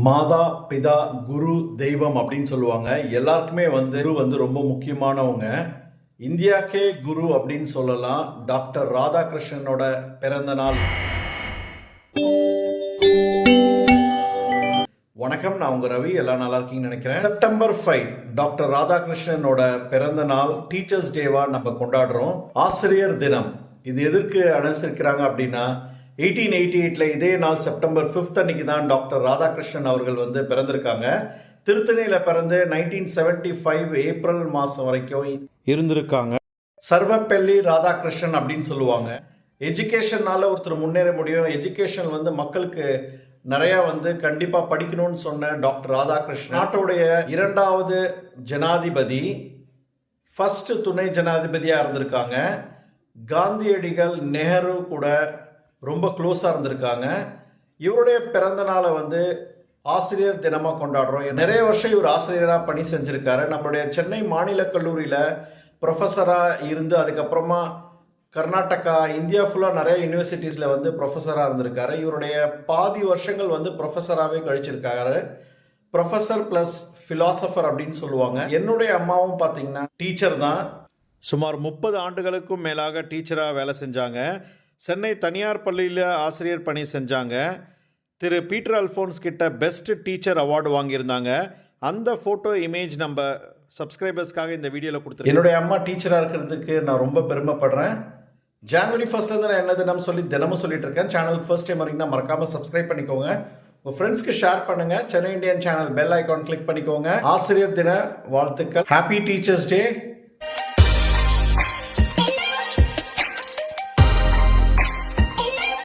மாதா பிதா குரு தெய்வம் அப்படின்னு சொல்லுவாங்க. எல்லாருக்குமே வந்து குரு வந்து ரொம்ப முக்கியமானவங்க. இந்தியாக்கே குரு அப்படின்னு சொல்லலாம். டாக்டர் ராதாகிருஷ்ணனோட பிறந்த நாள். வணக்கம் நான் உங்க ரவி. எல்லாம் நல்லா இருக்கீங்கன்னு நினைக்கிறேன். செப்டம்பர் ஃபைவ் டாக்டர் ராதாகிருஷ்ணனோட பிறந்த நாள். டீச்சர்ஸ் டேவா நம்ம கொண்டாடுறோம். ஆசிரியர் தினம். இது எதற்கு அனுசரிக்கிறாங்க அப்படின்னா எயிட்டீன் எயிட்டி எயிட்ல இதே நாள் செப்டம்பர் ஃபிஃப்த் அன்னைக்கு தான் டாக்டர் ராதாகிருஷ்ணன் அவர்கள் வந்து பிறந்திருக்காங்க. திருத்தணியில பிறந்து நைன்டீன் செவன்டி ஃபைவ் ஏப்ரல் மாதம் வரைக்கும் இருந்திருக்காங்க. சர்வப்பள்ளி ராதாகிருஷ்ணன் அப்படின்னு சொல்லுவாங்க. எஜுகேஷன்னால ஒருத்தர் முன்னேற முடியும். எஜுகேஷன் வந்து மக்களுக்கு நிறைய வந்து கண்டிப்பா படிக்கணும்னு சொன்ன டாக்டர் ராதாகிருஷ்ணன். நாட்டுடைய இரண்டாவது ஜனாதிபதி ஃபர்ஸ்ட் துணை ஜனாதிபதியா இருந்திருக்காங்க. காந்தியடிகள் நெஹ்ரு கூட ரொம்ப க்ளோஸாக இருந்திருக்காங்க. இவருடைய பிறந்த நாளை வந்து ஆசிரியர் தினமாக கொண்டாடுறோம். நிறைய வருஷம் இவர் ஆசிரியராக பணி செஞ்சுருக்காரு. நம்மளுடைய சென்னை மாநில கல்லூரியில் ப்ரொஃபஸராக இருந்து அதுக்கப்புறமா கர்நாடகா இந்தியா ஃபுல்லாக நிறைய யூனிவர்சிட்டிஸில் வந்து ப்ரொஃபஸராக இருந்திருக்காரு. இவருடைய பாதி வருஷங்கள் வந்து ப்ரொஃபஸராகவே கழிச்சிருக்காரு. ப்ரொஃபஸர் ப்ளஸ் ஃபிலாசபர் அப்படின்னு சொல்லுவாங்க. என்னுடைய அம்மாவும் பார்த்தீங்கன்னா டீச்சர் தான். சுமார் முப்பது ஆண்டுகளுக்கும் மேலாக டீச்சராக வேலை செஞ்சாங்க. சென்னை தனியார் பள்ளியில் ஆசிரியர் பணி செஞ்சாங்க. திரு பீட்டர் அல்ஃபோன்ஸ் கிட்ட பெஸ்ட் டீச்சர் அவார்டு வாங்கியிருந்தாங்க. அந்த ஃபோட்டோ இமேஜ் நம்ம சப்ஸ்கிரைபர்ஸ்க்காக இந்த வீடியோவில் கொடுத்துருக்கேன். என்னுடைய அம்மா டீச்சராக இருக்கிறதுக்கு நான் ரொம்ப பெருமைப்படுறேன். ஜான்வரி ஃபர்ஸ்ட்லேருந்து நான் என்ன தினம் சொல்லி தினமும் சொல்லிட்டு இருக்கேன். சேனலுக்கு ஃபர்ஸ்ட் டைம் வரீங்கன்னா மறக்காமல் சப்ஸ்கிரைப் பண்ணிக்கோங்க. உங்கள் ஃப்ரெண்ட்ஸ்க்கு ஷேர் பண்ணுங்க. Chennai Indian channel bell icon click பண்ணிக்கோங்க. ஆசிரியர் தின வாழ்த்துக்கள். Happy teachers day